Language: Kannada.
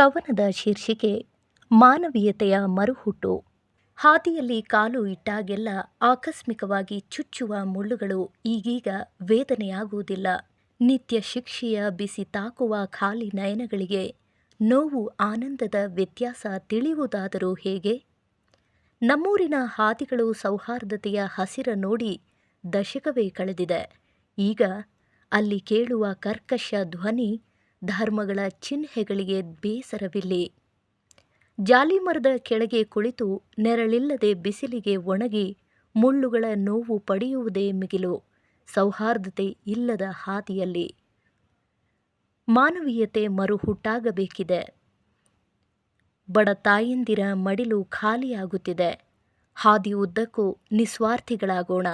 ಕವನದ ಶೀರ್ಷಿಕೆ, ಮಾನವೀಯತೆಯ ಮರುಹುಟ್ಟು. ಹಾದಿಯಲ್ಲಿ ಕಾಲು ಇಟ್ಟಾಗೆಲ್ಲ ಆಕಸ್ಮಿಕವಾಗಿ ಚುಚ್ಚುವ ಮುಳ್ಳುಗಳು ಈಗೀಗ ವೇದನೆಯಾಗುವುದಿಲ್ಲ. ನಿತ್ಯ ಶಿಕ್ಷೆಯ ಬಿಸಿ ತಾಕುವ ಖಾಲಿ ನಯನಗಳಿಗೆ ನೋವು ಆನಂದದ ವ್ಯತ್ಯಾಸ ತಿಳಿಯುವುದಾದರೂ ಹೇಗೆ? ನಮ್ಮೂರಿನ ಹಾದಿಗಳು ಸೌಹಾರ್ದತೆಯ ಹಸಿರ ನೋಡಿ ದಶಕವೇ ಕಳೆದಿದೆ. ಈಗ ಅಲ್ಲಿ ಕೇಳುವ ಕರ್ಕಶ ಧ್ವನಿ ಧರ್ಮಗಳ ಚಿಹ್ನೆಗಳಿಗೆ ಬೇಸರವಿಲ್ಲಿ. ಜಾಲಿಮರದ ಕೆಳಗೆ ಕುಳಿತು ನೆರಳಿಲ್ಲದೆ ಬಿಸಿಲಿಗೆ ಒಣಗಿ ಮುಳ್ಳುಗಳ ನೋವು ಪಡೆಯುವುದೇ ಮಿಗಿಲು, ಸೌಹಾರ್ದತೆ ಇಲ್ಲದ ಹಾದಿಯಲ್ಲಿ. ಮಾನವೀಯತೆ ಮರುಹುಟ್ಟಾಗಬೇಕಿದೆ. ಬಡ ತಾಯಂದಿರ ಮಡಿಲು ಖಾಲಿಯಾಗುತ್ತಿದೆ. ಹಾದಿ ಉದ್ದಕ್ಕೂ ನಿಸ್ವಾರ್ಥಿಗಳಾಗೋಣ.